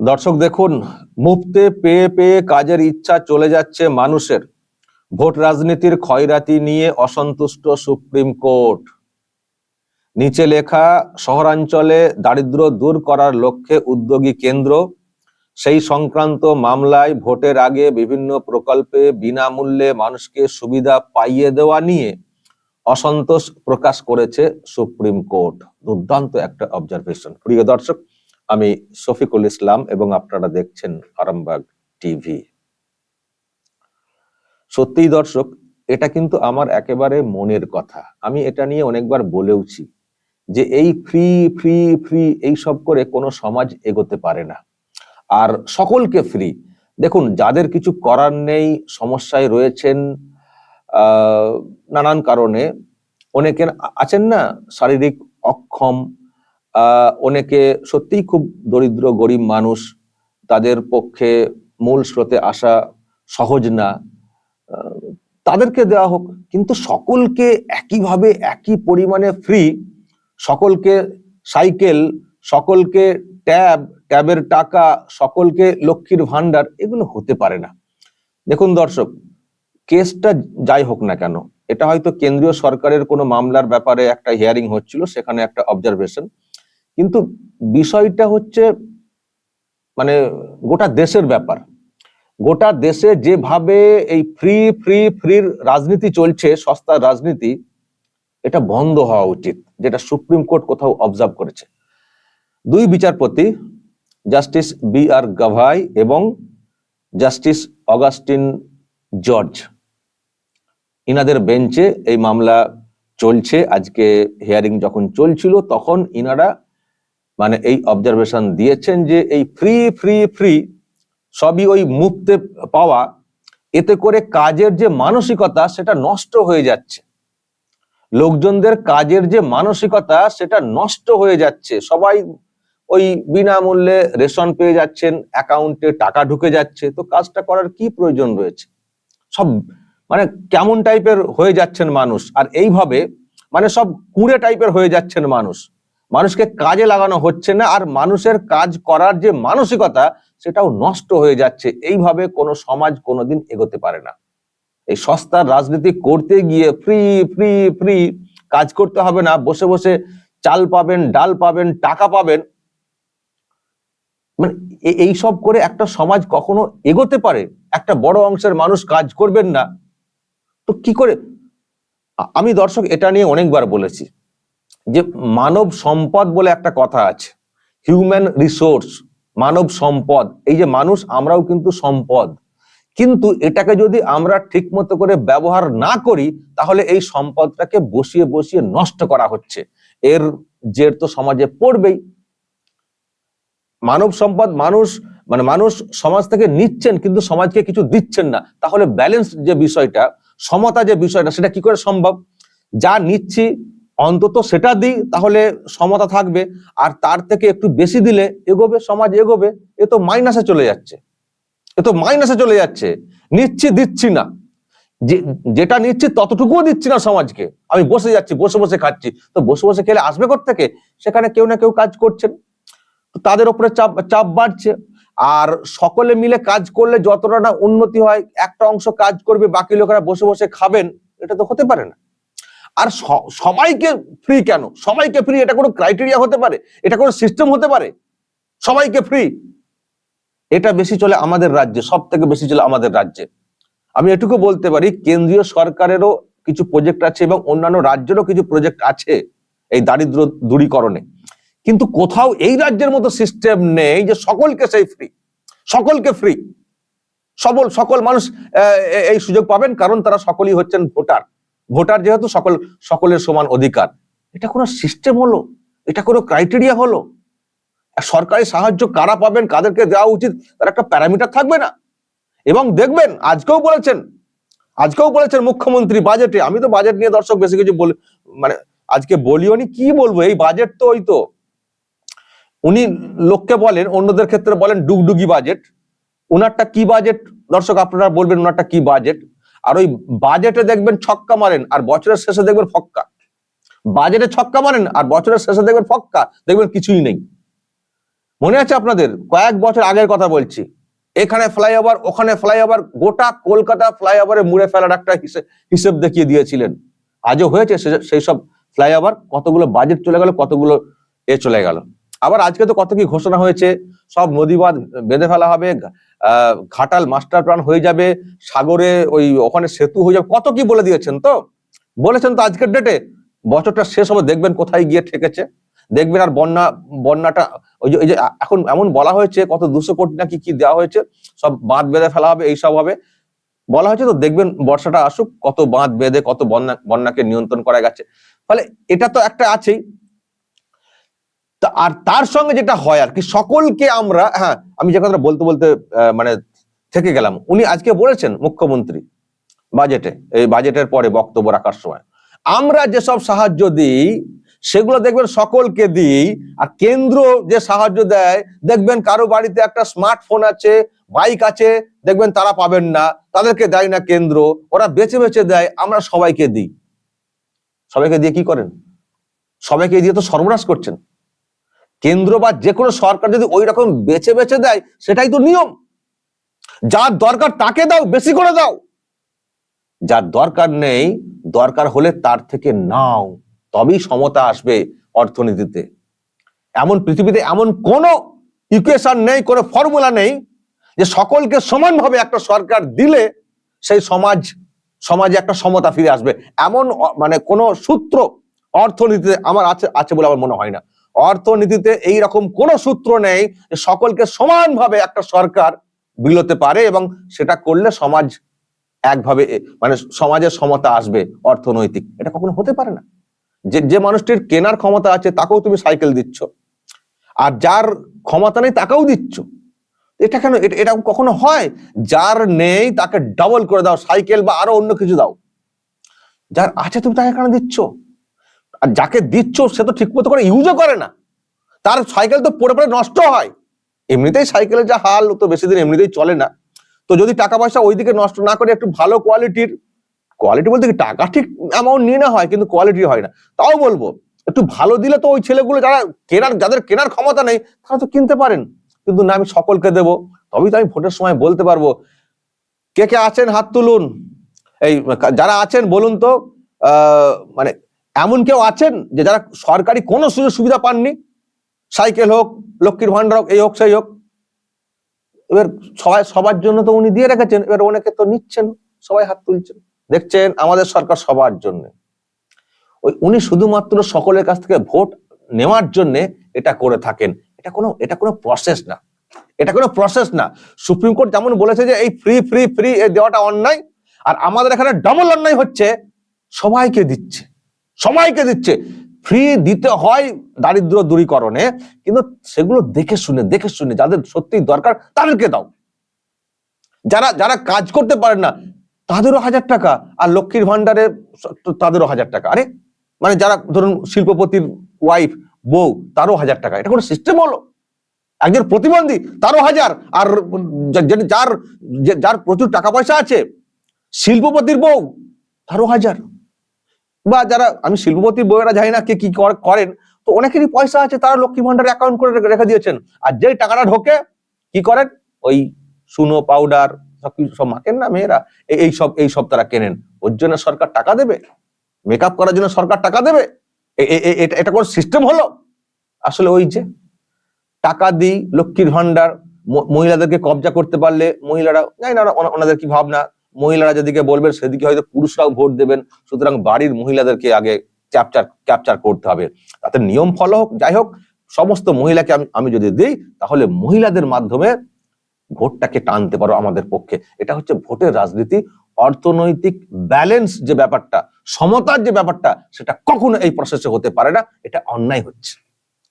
দর্শক দেখুন, মুফতে পেয়ে পেয়ে কাজের ইচ্ছা চলে যাচ্ছে মানুষের। ভোট রাজনীতির ক্ষয়রাতি নিয়ে অসন্তুষ্ট সুপ্রিম কোর্ট। নিচে লেখা, শহরাঞ্চলে দারিদ্র দূর করার লক্ষ্যে উদ্যোগী কেন্দ্র। সেই সংক্রান্ত মামলায় ভোটের আগে বিভিন্ন প্রকল্পে বিনামূল্যে মানুষকে সুবিধা পাইয়ে দেওয়া নিয়ে অসন্তোষ প্রকাশ করেছে সুপ্রিম কোর্ট। দুর্দান্ত একটা অবজারভেশন প্রিয় দর্শক আমি শফিকুল ইসলাম এবং আপনারা দেখছেন আরামবাগ টিভি। সত্যিই দর্শক, এটা কিন্তু আমার একেবারে মনের কথা। আমি এটা নিয়ে অনেকবার বলেওছি যে এই ফ্রি ফ্রি ফ্রি এই সব করে কোনো সমাজ এগোতে পারে না। আর সকলকে ফ্রি। দেখুন, যাদের কিছু করার নেই, সমস্যায় রয়েছেন নানান কারণে, অনেকের আছেন না শারীরিক অক্ষম অনেকে সত্যিই খুব দরিদ্র, গরিব মানুষ, তাদের পক্ষে মূল স্রোতে আসা সহজ না। তাদেরকে দেওয়া হোক, কিন্তু সকলকে একইভাবে, একই পরিমাণে ফ্রি সকলকে সাইকেল সকলকে ট্যাব ট্যাবের টাকা, সকলকে লক্ষ্মীর ভান্ডার এগুলো হতে পারে না। দেখুন দর্শক কেসটা যাই হোক না কেন, এটা হয়তো কেন্দ্রীয় সরকারের কোনো মামলার ব্যাপারে একটা হিয়ারিং হচ্ছিল, সেখানে একটা অবজারভেশন কিন্তু বিষয়টা হচ্ছে মানে গোটা দেশের ব্যাপার। গোটা দেশে যেভাবে এই ফ্রি ফ্রি ফ্রির রাজনীতি চলছে, সস্তার রাজনীতি, এটা বন্ধ হওয়া উচিত, যেটা সুপ্রিম কোর্ট কোথাও অবজার্ভ করেছে। দুই বিচারপতি, জাস্টিস বি আর গাভাই এবং জাস্টিস অগাস্টিন জর্জ, ইনাদের বেঞ্চে এই মামলা চলছে। আজকে হিয়ারিং যখন চলছিল, তখন ইনারা মানে এই অবজারভেশন দিয়েছেন যে এই ফ্রি ফ্রি ফ্রি সবই ওই মুক্তে পাওয়া, এতে করে কাজের যে মানসিকতা সেটা নষ্ট হয়ে যাচ্ছে। লোকজনদের কাজের যে মানসিকতা সেটা নষ্ট হয়ে যাচ্ছে। সবাই ওই বিনামূল্যে রেশন পেয়ে যাচ্ছেন, অ্যাকাউন্টে টাকা ঢুকে যাচ্ছে। তো কাজটা করার কি প্রয়োজন রয়েছে? সব মানে কেমন টাইপের হয়ে যাচ্ছেন মানুষ। আর এইভাবে মানে সব কুড়ে টাইপের হয়ে যাচ্ছেন মানুষ। মানুষকে কাজে লাগানো হচ্ছে না আর মানুষের কাজ করার যে মানসিকতা সেটাও নষ্ট হয়ে যাচ্ছে। এইভাবে কোনো সমাজ কোনোদিন এগোতে পারে না। এই সস্তার রাজনীতি করতে গিয়ে ফ্রি ফ্রি ফ্রি কাজ করতে হবে না। বসে বসে চাল পাবেন, ডাল পাবেন, টাকা পাবেন। মানে এই সব করে একটা সমাজ কখনো এগোতে পারে? একটা বড় অংশের মানুষ কাজ করবেন না। তো কি করে? আমি দর্শক এটা নিয়ে অনেকবার বলেছি। যে মানব সম্পদ বলে একটা কথা আছে। হিউম্যান রিসোর্স মানব সম্পদ। এই যে মানুষ, আমরাও কিন্তু সম্পদ। কিন্তু এটাকে যদি আমরা ঠিক মতো করে ব্যবহার না করি, তাহলে এই সম্পদটাকে বসিয়ে বসিয়ে নষ্ট করা হচ্ছে। এর জের তো সমাজে পড়বেই। মানব সম্পদ মানুষ মানে মানুষ সমাজ থেকে নিচ্ছেন, কিন্তু সমাজকে কিছু দিচ্ছেন না। তাহলে ব্যালেন্স যে বিষয়টা, সমতা যে বিষয়টা, সেটা কি করে সম্ভব? যা নিচ্ছি অন্তত সেটা দিই, তাহলে সমতা থাকবে। আর তার থেকে একটু বেশি দিলে এগোবে, সমাজ এগোবে, এ তো মাইনাসে চলে যাচ্ছে। এ তো মাইনাসে চলে যাচ্ছে। নিচ্ছি, দিচ্ছি না। যে, যেটা নিচ্ছি ততটুকুও দিচ্ছি না সমাজকে। আমি বসে যাচ্ছি, বসে বসে খাচ্ছি। তো বসে বসে খেলে আসবে থেকে সেখানে কেউ না কেউ কাজ করছেন। তাদের উপরে চাপ চাপ বাড়ছে। আর সকলে মিলে কাজ করলে যতটা না উন্নতি হয়, একটা অংশ কাজ করবে, বাকি লোকেরা বসে বসে খাবেন, এটা তো হতে পারে না। আর সবাইকে ফ্রি কেন? সবাইকে ফ্রি এটা কোনো ক্রাইটেরিয়া হতে পারে? এটা কোনো সিস্টেম হতে পারে? সবাইকে ফ্রি এটা বেশি চলে আমাদের রাজ্যে সব থেকে বেশি চলে আমাদের রাজ্যে। আমি এটুকু বলতে পারি, কেন্দ্রীয় সরকারেরও কিছু প্রজেক্ট আছে এবং অন্যান্য রাজ্যেরও কিছু প্রজেক্ট আছে এই দারিদ্র দূরীকরণে। কিন্তু কোথাও এই রাজ্যের মতো সিস্টেম নেই যে সকলকে সেই ফ্রি সকলকে ফ্রি সবল, সকল মানুষ এই সুযোগ পাবেন কারণ তারা সকলেই হচ্ছেন ভোটার। ভোটার যেহেতু সকল, সকলের সমান অধিকার, এটা কোনো সিস্টেম হলো? এটা কোনো ক্রাইটেরিয়া হলো? সরকারি সাহায্য কারা পাবেন, কাদেরকে দেওয়া উচিত, তার একটা প্যারামিটার থাকবে না? এবং দেখবেন, আজকেও বলেছেন আজকেও বলেছেন মুখ্যমন্ত্রী বাজেটে আমি তো বাজেট নিয়ে দর্শক বেশি কিছু বল মানে আজকে বলিও নি, কি বলব, এই বাজেট তো ওই তো। উনি লোককে বলেন, অন্যদের ক্ষেত্রে বলেন, ডুগডুগি বাজেট ওনারটা কি বাজেট দর্শক আপনারা বলবেন ওনারটা কি বাজেট আর ওই বাজেটে দেখবেন ছক্কা মারেন আর বছরের শেষে দেখবেন ফক্কা। বাজেটে ছক্কা মারেন আর বছরের শেষে দেখবেন ফক্কা, দেখবেন কিছুই নেই। মনে আছে আপনাদের? কয়েক বছর আগের কথা বলছি। এখানে ফ্লাইওভার, ওখানে ফ্লাইওভার, গোটা কলকাতা ফ্লাইওভারে মুড়ে ফেলার একটা হিসে- হিসেব দেখিয়ে দিয়েছিলেন। আজও হয়েছে সেই সব ফ্লাইওভার, কতগুলো বাজেট চলে গেল, কতগুলো এ চলে গেল। আবার আজকে তো কত কি ঘোষণা হয়েছে? সব নদী বাঁধ বেঁধে ফেলা হবে ঘাটাল মাস্টার প্ল্যান হয়ে যাবে, সাগরে ওই ওখানে সেতু হয়ে যাবে, কত কি বলে দিয়েছেন তো? বলেছেন তো আজকের ডেটে বছরটা শেষ হবে, দেখবেন কোথায় গিয়ে ঠেকেছে। দেখবেন আর বন্যা, বন্যাটা, ওই যে এখন এমন বলা হয়েছে, কত দুশো কোটি নাকি কি দেওয়া হয়েছে, সব বাঁধ বেঁধে ফেলা হবে, এইসব হবে। বলা হয়েছে তো, দেখবেন বর্ষাটা আসুক, কত বাঁধ বেঁধে, কত বন্যা, বন্যাকে নিয়ন্ত্রণ করা গেছে। ফলে এটা তো একটা আছেই। আর তার সঙ্গে যেটা হয় আর কি, সকলকে আমরা হ্যাঁ আমি যে কথাটা বলতে বলতে মানে থেকে গেলাম, উনি আজকে বলেছেন মুখ্যমন্ত্রী বাজেটে, এই বাজেটের পরে বক্তব্য রাখার সময়, আমরা যেসব সাহায্য দিই, সেগুলো দেখবেন সকলকে দিই, আর কেন্দ্র যে সাহায্য দেয়, দেখবেন কারও বাড়িতে একটা স্মার্টফোন আছে বাইক আছে, দেখবেন তারা পাবেন না, তাদেরকে দেয় না কেন্দ্র, ওরা বেছে বেছে দেয়, আমরা সবাইকে দিই। সবাইকে দিয়ে কি করেন? সবাইকে দিয়ে তো সর্বনাশ করছেন। কেন্দ্র বা যে কোনো সরকার যদি ওই রকম বেছে বেছে দেয়, সেটাই তো নিয়ম। যার দরকার তাকে দাও, বেশি করে দাও। যার দরকার নেই, দরকার হলে তার থেকে নাও। তবেই সমতা আসবে অর্থনীতিতে। এমন পৃথিবীতে এমন কোনো ইকুয়েশন নেই, কোনো ফর্মুলা নেই, যে সকলকে সমানভাবে একটা সরকার দিলে সেই সমাজ, সমাজে একটা সমতা ফিরে আসবে। এমন মানে কোনো সূত্র অর্থনীতিতে আমার আছে আছে বলে আমার মনে হয় না। অর্থনীতিতে এই রকম কোনো সূত্র নেই যে সকলকে সমানভাবে একটা সরকার বিলোতে পারে এবং সেটা করলে সমাজ একভাবে মানে সমাজের সমতা আসবে অর্থনৈতিক। এটা কখনো হতে পারে না। যে যে মানুষটির কেনার ক্ষমতা আছে তাকেও তুমি সাইকেল দিচ্ছ। আর যার ক্ষমতা নেই তাকেও দিচ্ছ। এটা কেন, এটা কখনো হয়? যার নেই তাকে ডাবল করে দাও, সাইকেল বা আরও অন্য কিছু দাও। যার আছে তুমি তাকে কেন দিচ্ছ? আর যাকে দিচ্ছ সে তো ঠিক মতো করে ইউজও করে না। তার সাইকেল তো পড়ে পড়ে নষ্ট হয়। এমনিতেই সাইকেলের যা হাল তো বেশি দিন এমনিতেই চলে না। তো যদি টাকা পয়সা ওইদিকে নষ্ট না করে একটু ভালো কোয়ালিটির কোয়ালিটি বলতে কি টাকা ঠিক অ্যামাউন্ট নিয়ে না হয়, কিন্তু কোয়ালিটি হয় না। তাও বলব, একটু ভালো দিলে তো ওই ছেলেগুলো যারা কেনার, যাদের কেনার ক্ষমতা নেই, তারা তো কিনতে পারেন। কিন্তু না, আমি সকলকে দেবো, তবেই তো আমি ভোটের সময় বলতে পারব। কে কে আছেন হাত তুলুন? এই, যারা আছেন বলুন তো মানে এমন কেউ আছেন যে যারা সরকারি কোনো সুযোগ সুবিধা পাননি? সাইকেল হোক, লক্ষ্মীর ভান্ডার হোক, এই হোক, সেই হোক। এবার সবাই, সবার জন্য তো উনি দিয়ে রেখেছেন, এবার অনেকে তো নিচ্ছেন, সবাই হাত তুলছেন। দেখছেন, আমাদের সরকার সবার জন্য। ওই উনি শুধুমাত্র সকলের কাছ থেকে ভোট নেওয়ার জন্য এটা করে থাকেন। এটা কোনো এটা কোনো প্রসেস না। এটা কোনো প্রসেস না। সুপ্রিম কোর্ট যেমন বলেছে যে এই ফ্রি ফ্রি ফ্রি দেওয়াটা অন্যায়, আর আমাদের এখানে ডাবল অন্যায় হচ্ছে, সবাইকে দিচ্ছে। সবাইকে দিচ্ছে। ফ্রি দিতে হয় দারিদ্র দূরীকরণে, কিন্তু সেগুলো দেখে শুনে দেখে শুনে যাদের সত্যি দরকার তাদেরকে দাও। যারা যারা কাজ করতে পারে না, তাদেরও হাজার টাকা আর লক্ষ্মীর ভান্ডারে তাদেরও হাজার টাকা। আরে মানে যারা ধরুন শিল্পপতির ওয়াইফ বউ, তারও হাজার টাকা। এটা কোনো সিস্টেম হলো? একজন প্রতিবন্ধী, তারও হাজার। আর যার যার প্রচুর টাকা পয়সা আছে, শিল্পপতির বউ, তারও হাজার। বা যারা, আমি শিল্পপতির বউয়েরা জানি না কে কি কর- করেন, তো অনেকেরই পয়সা আছে, তারা লক্ষ্মী ভান্ডারে অ্যাকাউন্ট করে রেখে- দিয়েছেন। আর যেই টাকাটা ঢোকে, কি করেন? ওই সুনো পাউডার সব কিছু, সব মাখেন না মেয়েরা। এই- সব, এই সব তারা কেনেন। ওর জন্য সরকার টাকা দেবে। মেকআপ করার জন্য সরকার টাকা দেবে। এটা- এটা কোন সিস্টেম হলো? আসলে ওই যে, টাকা দিই লক্ষ্মীর ভান্ডার মহিলাদেরকে কবজা করতে পারলে মহিলারা, জানি না ওনা- ওনাদের কি ভাবনা। মহিলারা যেদিকে বলবেন, সেদিকে হয়তো পুরুষরাও ভোট দেবেন। সুতরাং বাড়ির মহিলাদেরকে আগে ক্যাপচার ক্যাপচার করতে হবে। তাতে নিয়ম ফলো হোক, যাই হোক, সমস্ত মহিলাকে আমি আমি যদি দিই, তাহলে মহিলাদের মাধ্যমে ভোটটাকে টানতে পারো আমাদের পক্ষে। এটা হচ্ছে ভোটের রাজনীতি। অর্থনৈতিক ব্যালেন্স যে ব্যাপারটা, সমতার যে ব্যাপারটা, সেটা কখনো এই প্রসেসে হতে পারে না। এটা অন্যায় হচ্ছে।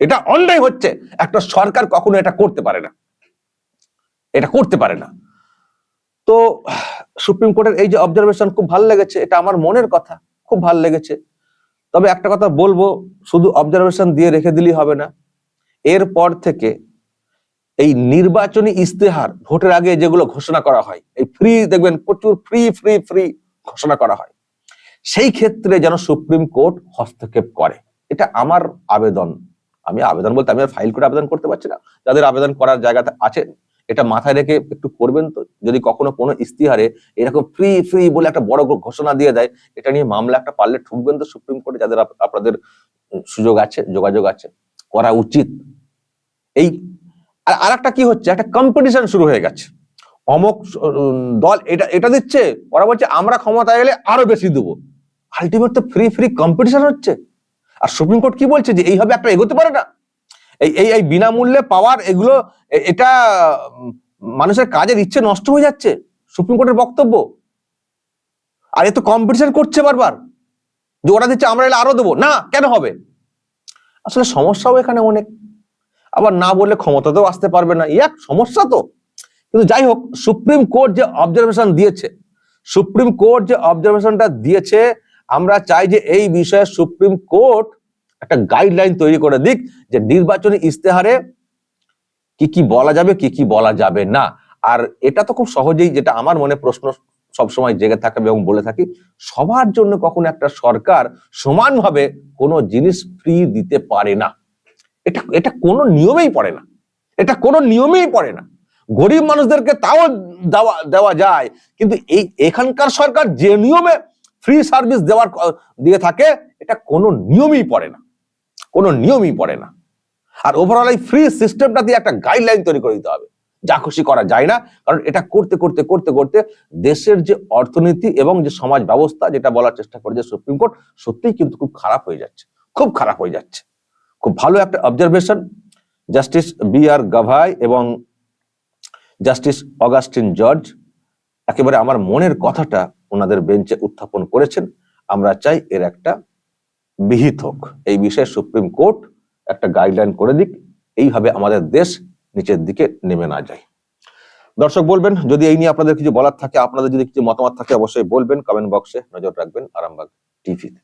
এটা অন্যায় হচ্ছে। একটা সরকার কখনো এটা করতে পারে না। এটা করতে পারে না। তো সুপ্রিম কোর্টের এই যে অবজারভেশন খুব ভালো লেগেছে, এটা আমার মনের কথা, খুব ভালো লেগেছে। তবে একটা কথা বলব, শুধু অবজারভেশন দিয়ে রেখে দিলেই হবে না। এরপর থেকে এই নির্বাচনী ইস্তেহার ভোটের আগে যেগুলো ঘোষণা করা হয়, এই ফ্রি দেখবেন প্রচুর ফ্রি ফ্রি ফ্রি ঘোষণা করা হয়। সেই ক্ষেত্রে যেন সুপ্রিম কোর্ট হস্তক্ষেপ করে। এটা আমার আবেদন। আমি আবেদন বলতে আমি আর ফাইল করে আবেদন করতে পারছি না। যাদের আবেদন করার জায়গা আছে এটা মাথায় রেখে একটু করবেন তো? যদি কখনো কোনো ইস্তিহারে এরকম ফ্রি ফ্রি বলে একটা বড় ঘোষণা দিয়ে দেয়, এটা নিয়ে মামলা একটা পারলে ঠুকবেন তো সুপ্রিম কোর্টে যাদের আপনাদের সুযোগ আছে, যোগাযোগ আছে। করা উচিত। এই আর আরেকটা কি হচ্ছে? একটা কম্পিটিশন শুরু হয়ে গেছে। অমক দল এটা এটা দিচ্ছে, ওরা বলছে, আমরা ক্ষমতায় এলে আরও বেশি দেবো। আলটিমেট তো ফ্রি ফ্রি কম্পিটিশন হচ্ছে। আর সুপ্রিম কোর্ট কি বলছে? যে এইভাবে একটা এগোতে পারে না। এই এই বিনামূল্যে পাওয়ার এগুলো এটা মানুষের কাজের ইচ্ছে নষ্ট হয়ে যাচ্ছে, সুপ্রিম কোর্টের বক্তব্য। আর এ তো কম্পিটিশন করছে বারবার, যে ওরা দিচ্ছে, আমরা এলে আরও দেবো। না, কেন হবে? আসলে সমস্যাও এখানে অনেক। আবার না বললে ক্ষমতাতেও আসতে পারবে না। এক সমস্যা তো। কিন্তু যাই হোক, সুপ্রিম কোর্ট যে অবজারভেশন দিয়েছে, সুপ্রিম কোর্ট যে অবজারভেশনটা দিয়েছে, আমরা চাই যে এই বিষয়ে সুপ্রিম কোর্ট একটা গাইডলাইন তৈরি করে দিক যে নির্বাচনী ইস্তেহারে কি কি বলা যাবে, কি কি বলা যাবে না। আর এটা তো খুব সহজেই যেটা আমার মনে প্রশ্ন সবসময় জেগে থাকে এবং বলে থাকি, সবার জন্য কখনো একটা সরকার সমানভাবে কোনো জিনিস ফ্রি দিতে পারে না। এটা এটা কোনো নিয়মেই পড়ে না। এটা কোনো নিয়মেই পড়ে না। গরিব মানুষদেরকে তাও দেওয়া দেওয়া যায়, কিন্তু এই এখানকার সরকার যে নিয়মে ফ্রি সার্ভিস দেওয়ার দিয়ে থাকে, এটা কোনো নিয়মই পড়ে না। কোনো নিয়মই পড়ে না। আর ওভারঅল এই ফ্রি সিস্টেমটা দিয়ে একটা গাইডলাইন তৈরি করে দিতে হবে। যা খুশি করা যায় না, কারণ এটা করতে করতে করতে করতে দেশের যে অর্থনীতি এবং যে সমাজ ব্যবস্থা যেটা বলার চেষ্টা করেছে সুপ্রিম কোর্ট, সত্যিই কিন্তু খুব খারাপ হয়ে যাচ্ছে। খুব খারাপ হয়ে যাচ্ছে। খুব ভালো একটা observation justice B R Gavai এবং জাস্টিস অগাস্টিন জর্জ একেবারে আমার মনের কথাটা ওনাদের বেঞ্চে উত্থাপন করেছেন। আমরা চাই এর একটা বিহিত হোক। এই বিষয়ে সুপ্রিম কোর্ট একটা গাইডলাইন করে দিক, এইভাবে আমাদের দেশ নিচের দিকে নেমে না যায়। দর্শক বলবেন, যদি এই নিয়ে আপনাদের কিছু বলার থাকে, আপনাদের যদি কিছু মতামত থাকে, অবশ্যই বলবেন কমেন্ট বক্সে নজর রাখবেন আরামবাগ টিভিতে।